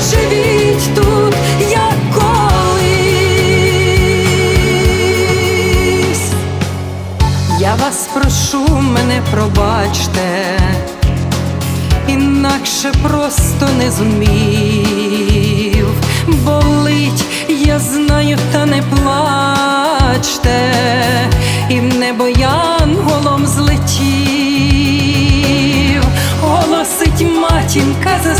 Живіть тут, як. Я вас прошу, мене пробачте, інакше просто не зумів. Болить, я знаю, та не плачте, і в небо янголом злетів, голосить матінка за